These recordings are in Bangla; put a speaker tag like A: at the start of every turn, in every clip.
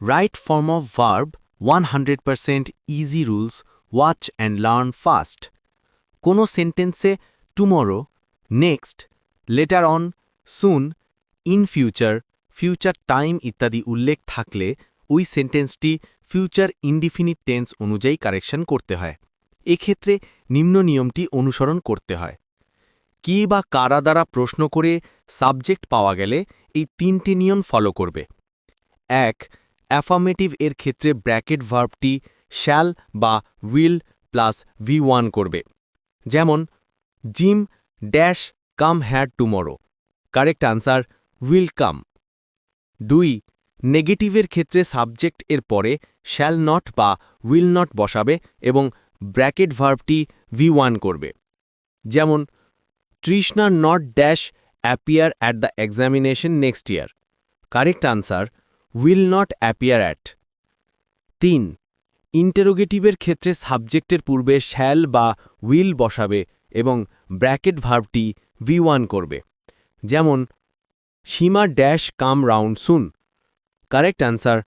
A: Right form of verb 100% easy rules, watch and learn fast. কোনো সেন্টেন্সে tomorrow next later on soon in future future time ইত্যাদি উল্লেখ থাকলে ওই সেন্টেন্সটি ফিউচার ইনডিফিনিট টেন্স অনুযায়ী কারেকশন করতে হয়। এক্ষেত্রে নিম্ন নিয়মটি অনুসরণ করতে হয়। কি বা কারা দ্বারা প্রশ্ন করে সাবজেক্ট পাওয়া গেলে এই তিনটি নিয়ম ফলো করবে। এক অ্যাফার্মেটিভ এর ক্ষেত্রে ব্র্যাকেট ভার্বটি শ্যাল বা উইল প্লাস ভি ওয়ান করবে। যেমন, Jim dash come had tomorrow. Correct answer, will come. দুই নেগেটিভের ক্ষেত্রে সাবজেক্ট এর পরে শ্যাল নট বা উইল নট বসাবে এবং ব্র্যাকেট ভার্বটি ভি ওয়ান করবে। যেমন, Trishna not dash appear at the examination next year. Correct answer will not appear at তিন ইন্টারোগেটিভের ক্ষেত্রে সাবজেক্টের পূর্বে শ্যাল বা উইল বসাবে এবং ব্র্যাকেট ভার্বটি ভি ওয়ান করবে। যেমন, Seema dash come round soon correct answer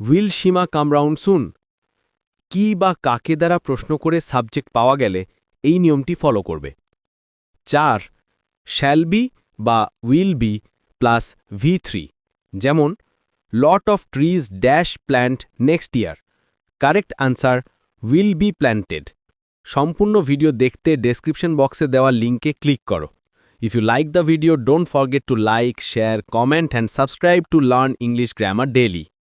A: will Seema come round soon কি বা কাকে দ্বারা প্রশ্ন করে সাবজেক্ট পাওয়া গেলে এই নিয়মটি ফলো করবে। চার শ্যাল বি বা will be plus V three যেমন lot of trees dash plant next year correct answer will be planted সম্পূর্ণ ভিডিও দেখতে ডেসক্রিপশন বক্সে দেওয়া লিঙ্কে ক্লিক করো If you like the video, don't forget to like, share, comment and subscribe to learn English grammar daily.